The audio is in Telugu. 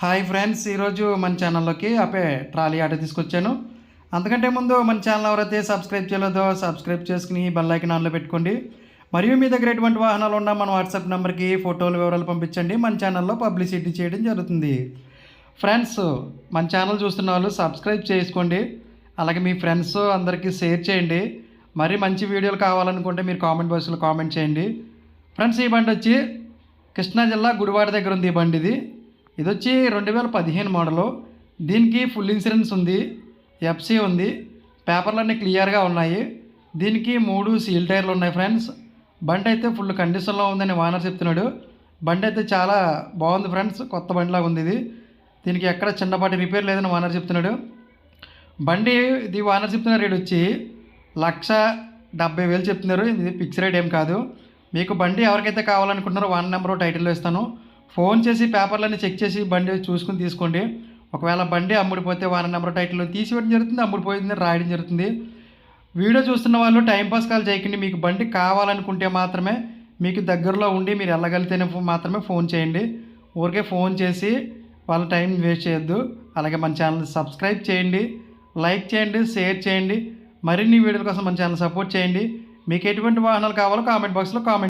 హాయ్ ఫ్రెండ్స్ ఈరోజు మన ఛానల్లోకి అపే ట్రాలీ ఆటో తీసుకొచ్చాను. అంతకంటే ముందు మన ఛానల్ ఎవరైతే సబ్స్క్రైబ్ చేయలేదో సబ్స్క్రైబ్ చేసుకుని బెల్లైకన్ ఆన్లో పెట్టుకోండి. మరియు మీ దగ్గర ఎటువంటి వాహనాలు ఉన్నా మన వాట్సాప్ నెంబర్కి ఫోటోలు వివరాలు పంపించండి. మన ఛానల్లో పబ్లిసిటీ చేయడం జరుగుతుంది. ఫ్రెండ్స్ మన ఛానల్ చూస్తున్న వాళ్ళు సబ్స్క్రైబ్ చేసుకోండి. అలాగే మీ ఫ్రెండ్స్ అందరికీ షేర్ చేయండి. మరి మంచి వీడియోలు కావాలనుకుంటే మీరు కామెంట్ బాక్స్లో కామెంట్ చేయండి. ఫ్రెండ్స్ ఈ బండి వచ్చి కృష్ణా జిల్లా గుడివాడ దగ్గర ఉంది ఈ బండి ఇది ఇది వచ్చి రెండు వేల పదిహేను మోడలు. దీనికి ఫుల్ ఇన్సూరెన్స్ ఉంది ఎఫ్సి ఉంది పేపర్లన్నీ క్లియర్గా ఉన్నాయి. దీనికి మూడు సీల్ టైర్లు ఉన్నాయి ఫ్రెండ్స్. బండి అయితే ఫుల్ కండిషన్లో ఉందని వానర్ చెప్తున్నాడు. బండి అయితే చాలా బాగుంది ఫ్రెండ్స్ కొత్త బండిలాగా ఉంది ఇది. దీనికి ఎక్కడ చిన్నపాటి రిపేర్ లేదని వానర్ చెప్తున్నాడు. బండి ఇది వానర్ చెప్తున్న రేట్ వచ్చి లక్ష డెబ్బై వేలు చెప్తున్నారు. ఇది ఫిక్స్ రేట్ ఏం కాదు. మీకు బండి ఎవరికైతే కావాలనుకుంటున్నారో వాన్ నెంబరు టైటిల్లో ఇస్తాను. ఫోన్ చేసి పేపర్లన్నీ చెక్ చేసి బండి చూసుకుని తీసుకోండి. ఒకవేళ బండి అమ్ముడిపోతే వారం నెంబర్ టైటిల్లో తీసివేయడం జరుగుతుంది అమ్ముడిపోయింది రాయడం జరుగుతుంది. వీడియో చూస్తున్న వాళ్ళు టైంపాస్ కాల్ చేయకండి. మీకు బండి కావాలనుకుంటే మాత్రమే మీకు దగ్గరలో ఉండి మీరు వెళ్ళగలిగితేనే మాత్రమే ఫోన్ చేయండి. ఊరికే ఫోన్ చేసి వాళ్ళ టైం వేస్ట్ చేయొద్దు. అలాగే మన ఛానల్ సబ్స్క్రైబ్ చేయండి. లైక్ చేయండి షేర్ చేయండి. మరిన్ని వీడియోల కోసం మన ఛానల్ సపోర్ట్ చేయండి. మీకు ఎటువంటి వాహనాలు కావాలో కామెంట్ బాక్స్లో కామెంట్